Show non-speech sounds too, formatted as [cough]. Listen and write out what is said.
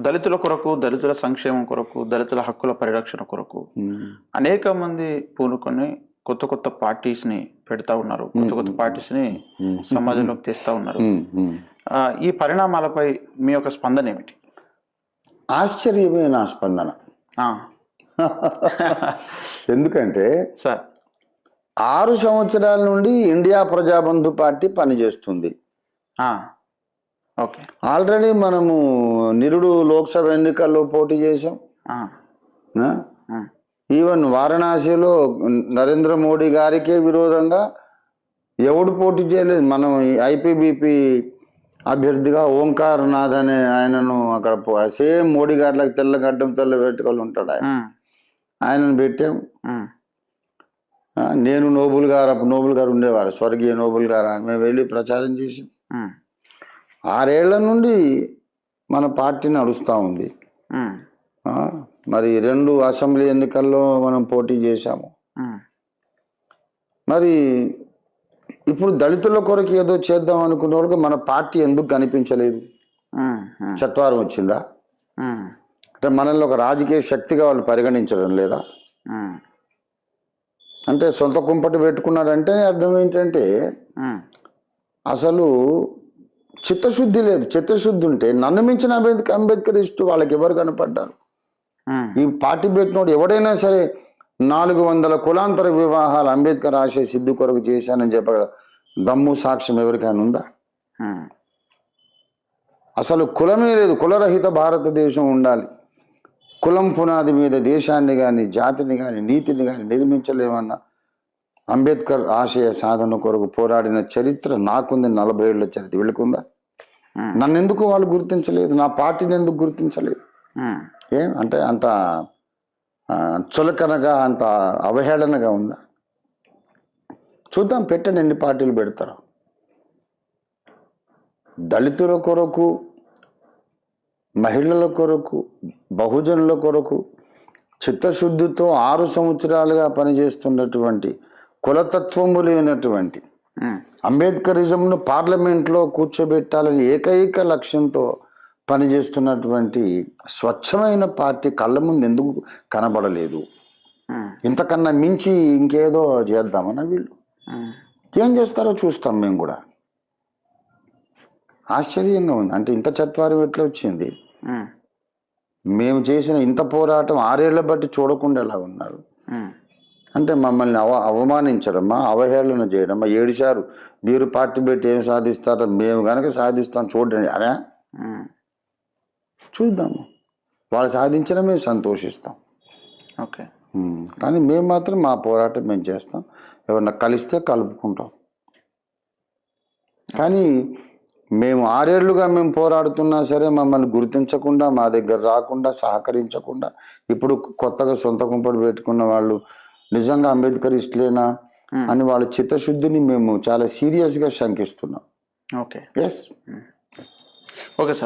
దళితుల కొరకు దళితుల సంక్షేమం కొరకు దళితుల హక్కుల పరిరక్షణ కొరకు అనేక మంది పూనుకొని కొత్త కొత్త పార్టీస్ని పెడతా ఉన్నారు. కొత్త కొత్త పార్టీస్ని సమాజంలోకి తెస్తా ఉన్నారు. ఈ పరిణామాలపై మీ యొక్క స్పందన ఏమిటి? ఆశ్చర్యమే నా స్పందన [laughs] ఎందుకంటే సార్. ఆరు సంవత్సరాల నుండి ఇండియా ప్రజాబంధు పార్టీ పనిచేస్తుంది. ఓకే. ఆల్రెడీ మనము నిరుడు లోక్సభ ఎన్నికల్లో పోటీ చేసాం ఈవెన్ వారణాసిలో నరేంద్ర మోడీ గారికే విరోధంగా ఎవడు పోటీ చేయలేదు. మనం ఐపీబీపీ అభ్యర్థిగా ఓంకార్ నాథ్ అనే ఆయనను అక్కడ సేమ్ మోడీ గారిలకు తెల్ల గడ్డం తెల్ల పెట్టుకొని ఉంటాడు ఆయన. ఆయనను పెట్టాం. నేను నోబుల్ గారు అప్పుడు నోబుల్ గారు ఉండేవారు. స్వర్గీయ నోబుల్ గారు. మేము వెళ్ళి ప్రచారం చేసాం ఆరేళ్ళ నుండి మన పార్టీ నడుస్తూ ఉంది. మరి రెండు అసెంబ్లీ ఎన్నికల్లో మనం పోటీ చేశాము. మరి ఇప్పుడు దళితుల కొరకు ఏదో చేద్దాం అనుకున్న వాళ్ళకి మన పార్టీ ఎందుకు కనిపించలేదు? చత్వారం వచ్చిందా? అంటే మనల్ని ఒక రాజకీయ శక్తిగా వాళ్ళు పరిగణించడం లేదా? అంటే సొంత కుంపటి పెట్టుకున్నారంటే అర్థం ఏంటంటే అసలు చిత్తశుద్ధి లేదు. చిత్తశుద్ధి ఉంటే నన్ను మించిన అంబేద్కర్ అంబేద్కరిస్టు వాళ్ళకి ఎవరు కనపడ్డారు? ఈ పార్టీ పెట్టినోడు ఎవడైనా సరే నాలుగు వందల కులాంతర వివాహాలు అంబేద్కర్ ఆశయ సిద్ధి కొరకు చేశానని చెప్ప దమ్ము సాక్ష్యం ఎవరికైనా ఉందా? అసలు కులమే లేదు. కులరహిత భారతదేశం ఉండాలి. కులం పునాది మీద దేశాన్ని కానీ జాతిని కానీ నీతిని కానీ నిర్మించలేమన్న అంబేద్కర్ ఆశయ సాధన కొరకు పోరాడిన చరిత్ర నాకుంది నలభై ఏళ్ళ చరిత్ర. వీళ్ళకుందా? నన్ను ఎందుకు వాళ్ళు గుర్తించలేదు? నా పార్టీని ఎందుకు గుర్తించలేదు? ఏం? అంటే అంత చులకనగా అంత అవహేళనగా ఉందా? చూద్దాం పెట్టండి ఎన్ని పార్టీలు పెడతారు. దళితుల కొరకు మహిళల కొరకు బహుజనుల కొరకు చిత్తశుద్ధితో ఆరు సంవత్సరాలుగా పనిచేస్తున్నటువంటి కులతత్వము లేనటువంటి అంబేద్కరిజంను పార్లమెంట్లో కూర్చోబెట్టాలని ఏకైక లక్ష్యంతో పనిచేస్తున్నటువంటి స్వచ్ఛమైన పార్టీ కళ్ళ ముందు ఎందుకు కనబడలేదు? ఇంతకన్నా మించి ఇంకేదో చేద్దామన్నా వీళ్ళు. ఏం చేస్తారో చూస్తాం మేము కూడా. ఆశ్చర్యంగా ఉంది. అంటే ఇంత చత్వారం ఎట్లా వచ్చింది? మేము చేసిన ఇంత పోరాటం ఆరేళ్ళ బట్టి చూడకుండా ఎలా ఉన్నారు? అంటే మమ్మల్ని అవ అవమానించడమా అవహేళన చేయడమా ఏడిశారు మీరు పార్టీ పెట్టి ఏం సాధిస్తారో మేము కనుక సాధిస్తాం చూడండి. అరే? చూద్దాము. వాళ్ళు సాధించడమే సంతోషిస్తాం. ఓకే. కానీ మేము మాత్రం మా పోరాటం మేము చేస్తాం. ఎవరన్నా కలిస్తే కలుపుకుంటాం. కానీ మేము ఆరేళ్ళుగా మేము పోరాడుతున్నా సరే మమ్మల్ని గుర్తించకుండా మా దగ్గర రాకుండా సహకరించకుండా ఇప్పుడు కొత్తగా సొంత కుంపడి పెట్టుకున్న వాళ్ళు నిజంగా అంబేద్కరిస్టులేనా అని వాళ్ళ చిత్తశుద్ధిని మేము చాలా సీరియస్గా శంకిస్తున్నాం. Okay yes okay sir